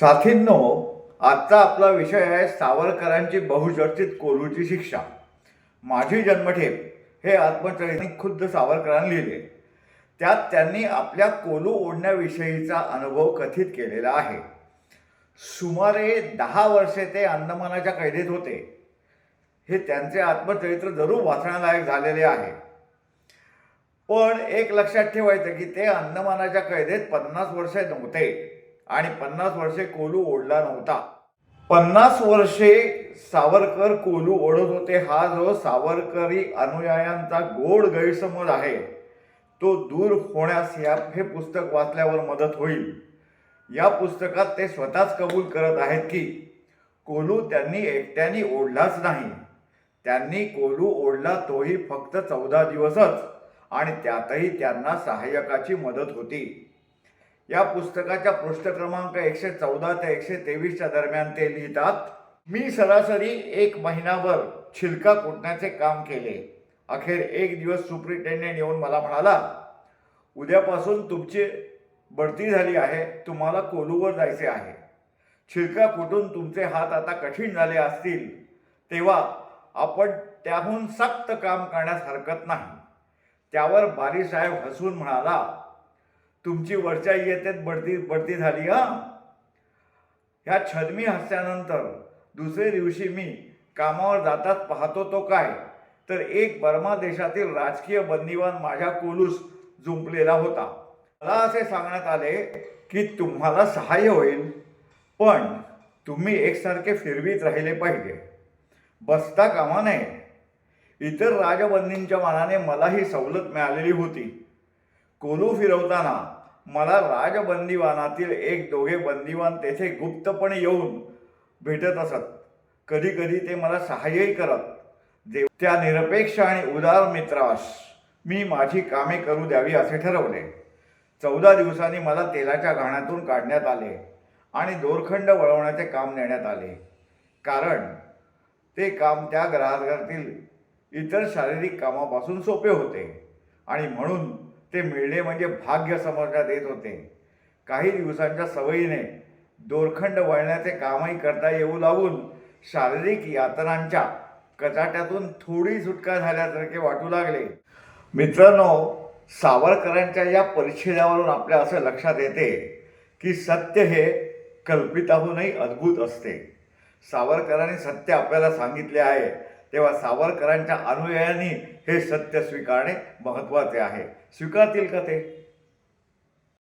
साथींनो आजचा आपला विषय आहे सावरकरांची बहुचर्चित कोलूची शिक्षा. माझी जन्मठेप हे आत्मचरित्र खुद्द सावरकरांनी लिहिले. त्यात त्यांनी आपल्या कोलू ओढण्याविषयीचा अनुभव कथित केलेला आहे. सुमारे दहा वर्षे ते अंदमानाच्या कैदेत होते. हे त्यांचे आत्मचरित्र जरूर वाचण्यालायक झालेले आहे. पण एक लक्षात ठेवायचं की ते अंदमानाच्या कैदेत पन्नास वर्षे नव्हते. आणि पन्नास वर्षे कोलू ओढला नव्हता. पन्नास वर्षे सावरकर कोलू ओढत होते. हा जो सावरकरी अनुयायांचा गोड गैरसमज आहे तो दूर होण्यास या हे पुस्तक वाचल्यावर मदत होईल. या पुस्तकात ते स्वतःच कबूल करत आहेत की कोलू त्यांनी एकट्याने ओढलाच नाही. त्यांनी कोलू ओढला तोही फक्त चौदा दिवसच आणि त्यातही त्यांना सहाय्यकाची मदत होती. या पुस्तकाच्या पृष्ठ क्रमांक एकशे चौदा ते एकशे तेवीसच्या दरम्यान ते लिहितात मी सरासरी एक महिनाभर छिलका कुटण्याचे काम केले. अखेर एक दिवस सुप्रिटेंडेंट येऊन मला म्हणाला उद्यापासून तुमची बढती झाली आहे तुम्हाला कोलूवर जायचे आहे. छिलका कुटून तुमचे हात आता कठीण झाले असतील तेव्हा आपण त्याहून सक्त काम करण्यास हरकत नाही. त्यावर बारीसाहेब हसून म्हणाला तुमची वरच्या इयत्तेत बढती बढती झाली हा? ह्या छदमी हस्त्यानंतर दुसरे दिवशी मी कामावर जाताच पाहतो तो काय? तर एक बर्मा देशातील राजकीय बंदिवान माझ्या कोलूस जुंपलेला होता. मला असे सांगण्यात आले की तुम्हाला सहाय्य होईल पण तुम्ही एकसारखे फिरवीत राहिले पाहिजे. बसता कामा नये. इतर राजबंदींच्या मानाने मला ही सवलत मिळालेली होती. कोलू फिरवताना मला राजबंदीवानातील एक दोघे बंदिवान तेथे गुप्तपणे येऊन भेटत असत. कधी कधी ते मला सहाय्यही करत. देव त्या निरपेक्ष आणि उदार मित्रास मी माझी कामे करू द्यावी असे ठरवले. चौदा दिवसांनी मला तेलाच्या घाण्यातून काढण्यात आले आणि दोरखंड वळवण्याचे काम नेण्यात आले. कारण ते काम त्या ग्राहकातील इतर शारीरिक कामापासून सोपे होते आणि म्हणून ते मिळणे म्हणजे भाग्य समजण्यात येत होते. काही दिवसांच्या सवयीने दोरखंड वळण्याचे कामही करता येऊ लागून शारीरिक यातनांच्या कचाट्यातून थोडी सुटका झाल्यासारखे वाटू लागले. मित्रांनो सावरकरांच्या या परिच्छेदावरून आपल्या असं लक्षात येते की सत्य हे कल्पिताहूनही अद्भुत असते. सावरकरांनी सत्य आपल्याला सांगितले आहे. तेव्हा सावरकरांच्या अनुयायांनी हे सत्य स्वीकारणे महत्त्वाचे आहे. स्वीकारतील का ते?